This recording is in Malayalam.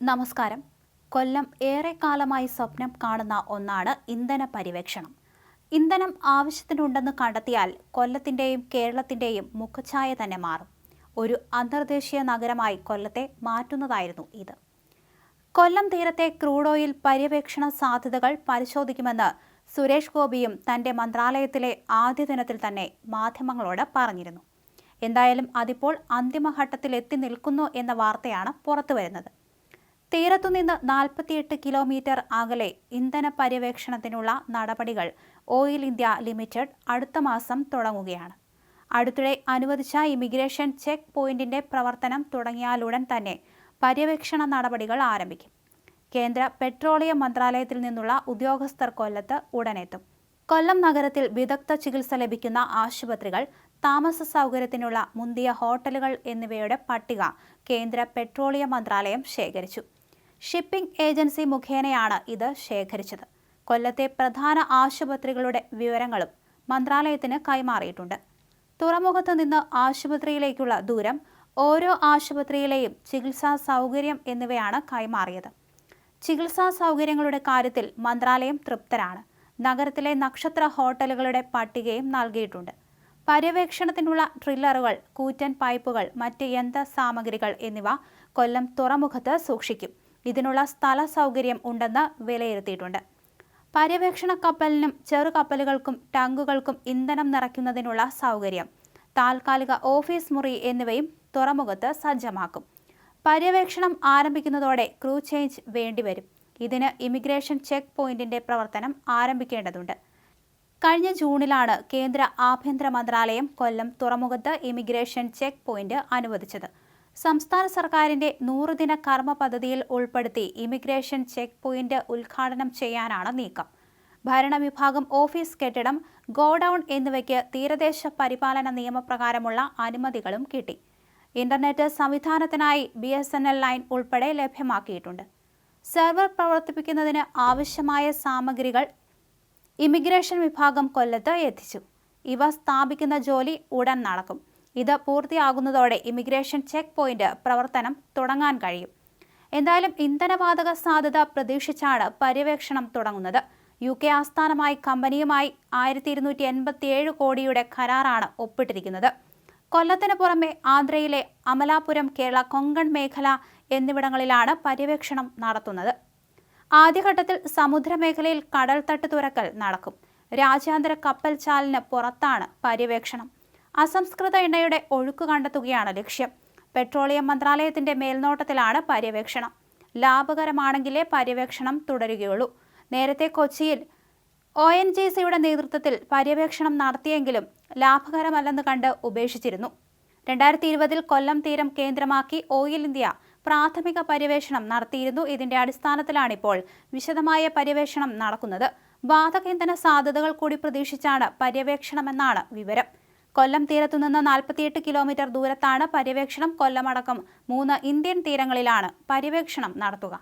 നമസ്കാരം. കൊല്ലം ഏറെക്കാലമായി സ്വപ്നം കാണുന്ന ഒന്നാണ് ഇന്ധന പരിവേക്ഷണം ഇന്ധനം ആവശ്യത്തിനുണ്ടെന്ന് കണ്ടെത്തിയാൽ കൊല്ലത്തിന്റെയും കേരളത്തിന്റെയും മുഖഛായ തന്നെ മാറും. ഒരു അന്തർദേശീയ നഗരമായി കൊല്ലത്തെ മാറ്റുന്നതായിരുന്നു ഇത്. കൊല്ലം തീരത്തെ ക്രൂഡ് ഓയിൽ പര്യവേക്ഷണ സാധ്യതകൾ പരിശോധിക്കുമെന്ന് സുരേഷ് ഗോപിയും തന്റെ മന്ത്രാലയത്തിലെ ആദ്യ ദിനത്തിൽ തന്നെ മാധ്യമങ്ങളോട് പറഞ്ഞിരുന്നു. എന്തായാലും അതിപ്പോൾ അന്തിമഘട്ടത്തിൽ എത്തി നിൽക്കുന്നു എന്ന വാർത്തയാണ് പുറത്തുവരുന്നത്. തീരത്തുനിന്ന് നാൽപ്പത്തിയെട്ട് കിലോമീറ്റർ അകലെ ഇന്ധന പര്യവേക്ഷണത്തിനുള്ള നടപടികൾ ഓയിൽ ഇന്ത്യ ലിമിറ്റഡ് അടുത്ത മാസം തുടങ്ങുകയാണ്. അടുത്തിടെ അനുവദിച്ച ഇമിഗ്രേഷൻ ചെക്ക് പോയിന്റിന്റെ പ്രവർത്തനം തുടങ്ങിയാലുടൻ തന്നെ പര്യവേക്ഷണ നടപടികൾ ആരംഭിക്കും. കേന്ദ്ര പെട്രോളിയം മന്ത്രാലയത്തിൽ നിന്നുള്ള ഉദ്യോഗസ്ഥർ കൊല്ലത്ത് ഉടനെത്തും. കൊല്ലം നഗരത്തിൽ വിദഗ്ധ ചികിത്സ ലഭിക്കുന്ന ആശുപത്രികൾ താമസ സൗകര്യത്തിനുള്ള മുന്തിയ ഹോട്ടലുകൾ എന്നിവയുടെ പട്ടിക കേന്ദ്ര പെട്രോളിയം മന്ത്രാലയം ശേഖരിച്ചു. ഷിപ്പിംഗ് ഏജൻസി മുഖേനയാണ് ഇത് ശേഖരിച്ചത്. കൊല്ലത്തെ പ്രധാന ആശുപത്രികളുടെ വിവരങ്ങളും മന്ത്രാലയത്തിന് കൈമാറിയിട്ടുണ്ട്. തുറമുഖത്ത് നിന്ന് ആശുപത്രിയിലേക്കുള്ള ദൂരം ഓരോ ആശുപത്രിയിലെയും ചികിത്സാ സൗകര്യം എന്നിവയാണ് കൈമാറിയത്. ചികിത്സാ സൗകര്യങ്ങളുടെ കാര്യത്തിൽ മന്ത്രാലയം തൃപ്തരാണ്. നഗരത്തിലെ നക്ഷത്ര ഹോട്ടലുകളുടെ പട്ടികയും നൽകിയിട്ടുണ്ട്. പര്യവേക്ഷണത്തിനുള്ള ട്രില്ലറുകൾ കൂറ്റൻ പൈപ്പുകൾ മറ്റ് യന്ത്ര സാമഗ്രികൾ എന്നിവ കൊല്ലം തുറമുഖത്ത് സൂക്ഷിക്കും. ഇതിനുള്ള സ്ഥല സൗകര്യം ഉണ്ടെന്ന് വിലയിരുത്തിയിട്ടുണ്ട്. പര്യവേക്ഷണ കപ്പലിനും ചെറുകപ്പലുകൾക്കും ടാങ്കുകൾക്കും ഇന്ധനം നിറയ്ക്കുന്നതിനുള്ള സൗകര്യം താൽക്കാലിക ഓഫീസ് മുറി എന്നിവയും തുറമുഖത്ത് സജ്ജമാക്കും. പര്യവേക്ഷണം ആരംഭിക്കുന്നതോടെ ക്രൂ ചേഞ്ച് വേണ്ടിവരും. ഇതിന് ഇമിഗ്രേഷൻ ചെക്ക് പോയിന്റിന്റെ പ്രവർത്തനം ആരംഭിക്കേണ്ടതുണ്ട്. കഴിഞ്ഞ ജൂണിലാണ് കേന്ദ്ര ആഭ്യന്തര മന്ത്രാലയം കൊല്ലം തുറമുഖത്ത് ഇമിഗ്രേഷൻ ചെക്ക് പോയിന്റ് അനുവദിച്ചത്. സംസ്ഥാന സർക്കാരിന്റെ നൂറുദിന കർമ്മ പദ്ധതിയിൽ ഉൾപ്പെടുത്തി ഇമിഗ്രേഷൻ ചെക്ക് പോയിന്റ് ഉദ്ഘാടനം ചെയ്യാനാണ് നീക്കം. ഭരണവിഭാഗം ഓഫീസ് കെട്ടിടം ഗോഡൌൺ എന്നിവയ്ക്ക് തീരദേശ പരിപാലന നിയമപ്രകാരമുള്ള അനുമതികളും കിട്ടി. Internet സംവിധാനത്തിനായി B S N L line ഉൾപ്പെടെ ലഭ്യമാക്കിയിട്ടുണ്ട്. സെർവർ പ്രവർത്തിപ്പിക്കുന്നതിന് ആവശ്യമായ സാമഗ്രികൾ ഇമിഗ്രേഷൻ വിഭാഗം കൊല്ലത്ത് എത്തിച്ചു. ഇവ സ്ഥാപിക്കുന്ന ജോലി ഉടൻ നടക്കും. ഇത് പൂർത്തിയാകുന്നതോടെ ഇമിഗ്രേഷൻ ചെക്ക് പോയിന്റ് പ്രവർത്തനം തുടങ്ങാൻ കഴിയും. എന്തായാലും ഇന്ധനവാതക സാധ്യത പ്രതീക്ഷിച്ചാണ് പര്യവേക്ഷണം തുടങ്ങുന്നത്. യു കെ ആസ്ഥാനമായി കമ്പനിയുമായി ആയിരത്തി ഇരുന്നൂറ്റി എൺപത്തിയേഴ് കോടിയുടെ കരാറാണ് ഒപ്പിട്ടിരിക്കുന്നത്. കൊല്ലത്തിന് പുറമെ ആന്ധ്രയിലെ അമലാപുരം കേരള കൊങ്കൺ മേഖല എന്നിവിടങ്ങളിലാണ് പര്യവേക്ഷണം നടത്തുന്നത്. ആദ്യഘട്ടത്തിൽ സമുദ്രമേഖലയിൽ കടൽത്തട്ട് തുറക്കൽ നടക്കും. രാജ്യാന്തര കപ്പൽ ചാലിന് പുറത്താണ് പര്യവേക്ഷണം. അസംസ്കൃത എണ്ണയുടെ ഒഴുക്ക് കണ്ടെത്തുകയാണ് ലക്ഷ്യം. പെട്രോളിയം മന്ത്രാലയത്തിന്റെ മേൽനോട്ടത്തിലാണ് പര്യവേക്ഷണം. ലാഭകരമാണെങ്കിലേ പര്യവേക്ഷണം തുടരുകയുള്ളൂ. നേരത്തെ കൊച്ചിയിൽ ഒ എൻ ജി സിയുടെ നേതൃത്വത്തിൽ പര്യവേക്ഷണം നടത്തിയെങ്കിലും ലാഭകരമല്ലെന്ന് കണ്ട് ഉപേക്ഷിച്ചിരുന്നു. രണ്ടായിരത്തി ഇരുപതിൽ കൊല്ലം തീരം കേന്ദ്രമാക്കി ഓയിൽ ഇന്ത്യ പ്രാഥമിക പര്യവേഷണം നടത്തിയിരുന്നു. ഇതിന്റെ അടിസ്ഥാനത്തിലാണിപ്പോൾ വിശദമായ പര്യവേഷണം നടക്കുന്നത്. വാതകേന്ദ്ര സാധ്യതകൾ കൂടി പ്രതീക്ഷിച്ചാണ് പര്യവേക്ഷണമെന്നാണ് വിവരം. കൊല്ലം തീരത്തു തീരത്തുനിന്ന് നാൽപ്പത്തിയെട്ട് കിലോമീറ്റർ ദൂരത്താണ് പര്യവേക്ഷണം. കൊല്ലമടക്കം മൂന്ന് ഇന്ത്യൻ തീരങ്ങളിലാണ് പര്യവേക്ഷണം നടത്തുക.